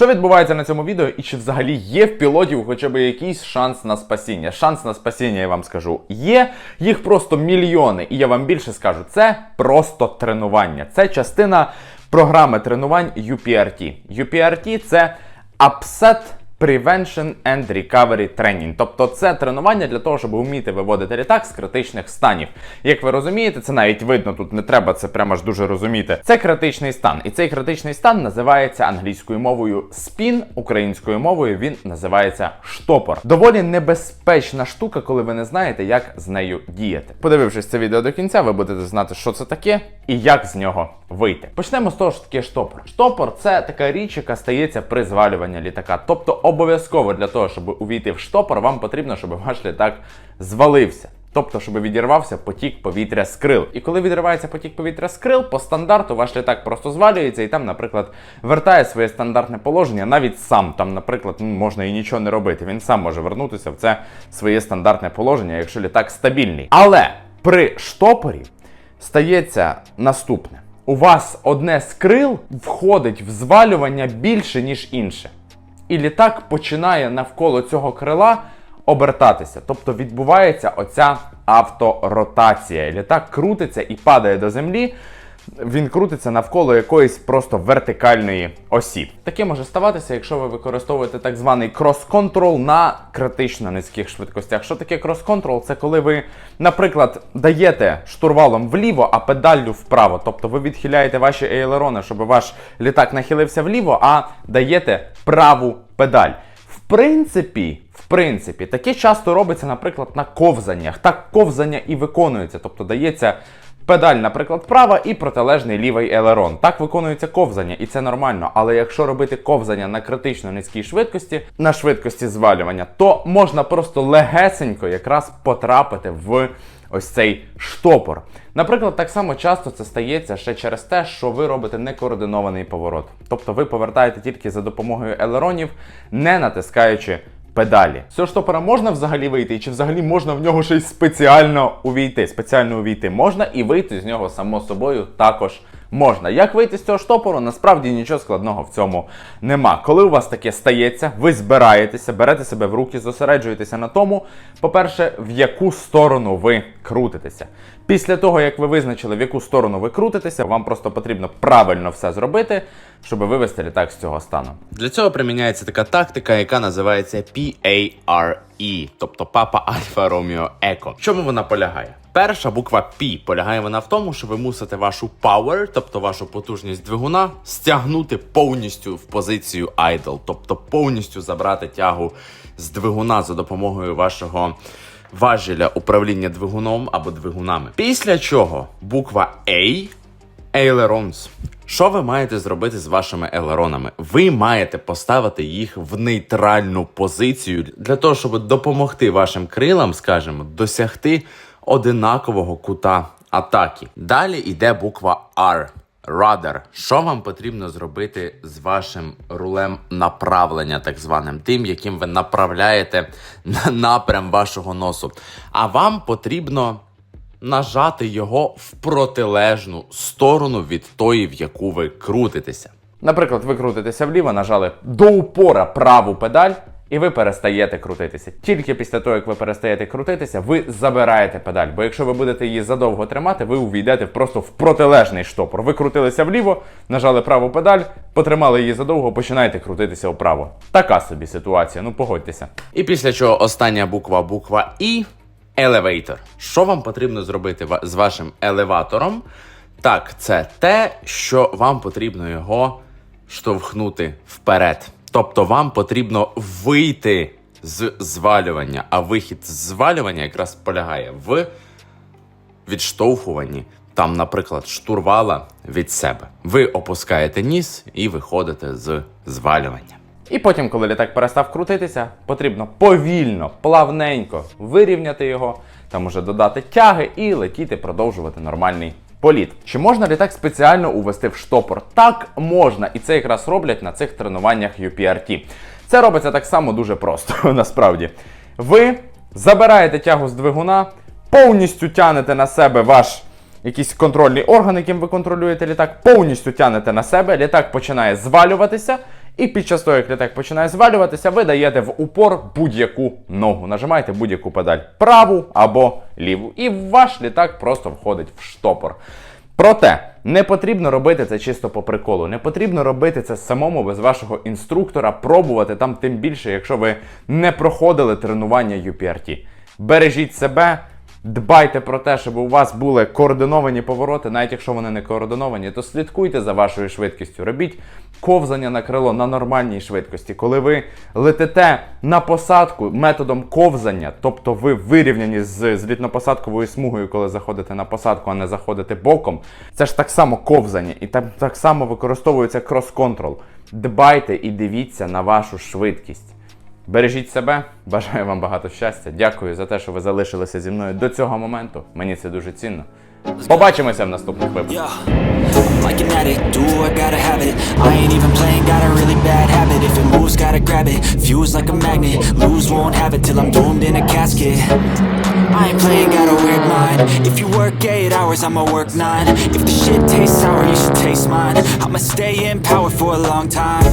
Що відбувається на цьому відео, і чи взагалі є в пілотів хоча б якийсь шанс на спасіння? Шанс на спасіння, я вам скажу, є. Їх просто мільйони. І я вам більше скажу, це просто тренування. Це частина програми тренувань UPRT. UPRT це Upset Prevention and Recovery Training. Тобто це тренування для того, щоб вміти виводити літак з критичних станів. Як ви розумієте, це навіть видно, тут не треба це прямо ж дуже розуміти. Це критичний стан. І цей критичний стан називається англійською мовою спін, українською мовою він називається штопор. Доволі небезпечна штука, коли ви не знаєте, як з нею діяти. Подивившись це відео до кінця, ви будете знати, що це таке і як з нього вийти. Почнемо з того, що таке штопор. Штопор це така річ, яка стається при звалюванні літака. Тобто обов'язково для того, щоб увійти в штопор, вам потрібно, щоб ваш літак звалився. Тобто, щоб відірвався потік повітря з крил. І коли відривається потік повітря з крил, по стандарту ваш літак просто звалюється і там, наприклад, вертає своє стандартне положення, навіть сам там, наприклад, ну, можна і нічого не робити. Він сам може вернутися в це своє стандартне положення, якщо літак стабільний. Але при штопорі стається наступне: у вас одне з крил входить в звалювання більше, ніж інше. І літак починає навколо цього крила обертатися. Тобто відбувається оця авторотація. Літак крутиться і падає до землі. Він крутиться навколо якоїсь просто вертикальної осі. Таке може ставатися, якщо ви використовуєте так званий крос-контрол на критично низьких швидкостях. Що таке крос-контрол? Це коли ви, наприклад, даєте штурвалом вліво, а педаллю вправо. Тобто ви відхиляєте ваші ейлерони, щоб ваш літак нахилився вліво, а даєте праву педаль. В принципі, в принципі, таке часто робиться, наприклад, на ковзаннях. Так ковзання і виконується, тобто дається. Педаль, наприклад, права і протилежний лівий елерон. Так виконується ковзання, і це нормально. Але якщо робити ковзання на критично низькій швидкості, на швидкості звалювання, то можна просто легесенько якраз потрапити в ось цей штопор. Наприклад, так само часто це стається ще через те, що ви робите некоординований поворот. Тобто ви повертаєте тільки за допомогою елеронів, не натискаючи педалі. З цього штопора можна взагалі вийти, і чи взагалі можна в нього й спеціально увійти? Спеціально увійти можна і вийти з нього само собою також можна. Як вийти з цього штопору? Насправді нічого складного в цьому нема. Коли у вас таке стається, ви збираєтеся, берете себе в руки, зосереджуєтеся на тому, по-перше, в яку сторону ви крутитеся. Після того, як ви визначили, в яку сторону ви крутитеся, вам просто потрібно правильно все зробити, щоб вивести літак з цього стану. Для цього приміняється така тактика, яка називається PARE, тобто Папа Альфа Ромео Еко. В чому вона полягає? Перша буква P полягає вона в тому, що ви мусите вашу power, тобто вашу потужність двигуна, стягнути повністю в позицію idle, тобто повністю забрати тягу з двигуна за допомогою вашого важеля управління двигуном або двигунами. Після чого буква A Ailerons. Що ви маєте зробити з вашими елеронами? Ви маєте поставити їх в нейтральну позицію для того, щоб допомогти вашим крилам, скажімо, досягти одинакового кута атаки. Далі йде буква R. Rudder. Що вам потрібно зробити з вашим рулем направлення, так званим, тим, яким ви направляєте на напрям вашого носу? А вам потрібно нажати його в протилежну сторону від тої, в яку ви крутитеся. Наприклад, ви крутитеся вліво, нажали до упора праву педаль, і ви перестаєте крутитися. Тільки після того, як ви перестаєте крутитися, ви забираєте педаль. Бо якщо ви будете її задовго тримати, ви увійдете просто в протилежний штопор. Ви крутилися вліво, нажали праву педаль, потримали її задовго, починаєте крутитися вправо. Така собі ситуація, ну погодьтеся. І після чого остання буква буква І Elevator. Що вам потрібно зробити з вашим елеватором? Так, це те, що вам потрібно його штовхнути вперед. Тобто вам потрібно вийти з звалювання, а вихід з звалювання якраз полягає в відштовхуванні. Там, наприклад, штурвала від себе. Ви опускаєте ніс і виходите з звалювання. І потім, коли літак перестав крутитися, потрібно повільно, плавненько вирівняти його, там уже додати тяги і летіти, продовжувати нормальний політ. Чи можна літак спеціально увести в штопор? Так можна, і це якраз роблять на цих тренуваннях UPRT. Це робиться так само дуже просто, насправді. Ви забираєте тягу з двигуна, повністю тянете на себе ваш якийсь контрольний орган, яким ви контролюєте літак, повністю тянете на себе, літак починає звалюватися, І під час того, як літак починає звалюватися, ви даєте в упор будь-яку ногу. Нажимаєте будь-яку педаль праву або ліву. І ваш літак просто входить в штопор. Проте не потрібно робити це чисто по приколу. Не потрібно робити це самому без вашого інструктора, пробувати там тим більше, якщо ви не проходили тренування UPRT. Бережіть себе. Дбайте про те, щоб у вас були координовані повороти, навіть якщо вони не координовані, то слідкуйте за вашою швидкістю. Робіть ковзання на крило на нормальній швидкості. Коли ви летите на посадку методом ковзання, тобто ви вирівняні з злітно-посадковою смугою, коли заходите на посадку, а не заходите боком, це ж так само ковзання, і там так само використовується крос-контрол. Дбайте і дивіться на вашу швидкість. Бережіть себе, бажаю вам багато щастя. Дякую за те, що ви залишилися зі мною до цього моменту. Мені це дуже цінно. Побачимося в наступних випусках. Like an addict, do I gotta have it I ain't even playing, got a really bad habit If it moves, gotta grab it, fuse like a magnet Lose, won't have it till I'm doomed in a casket I ain't playing, got a weird mind If you work 8 hours, I'ma work 9 If the shit tastes sour, you should taste mine I'ma stay in power for a long time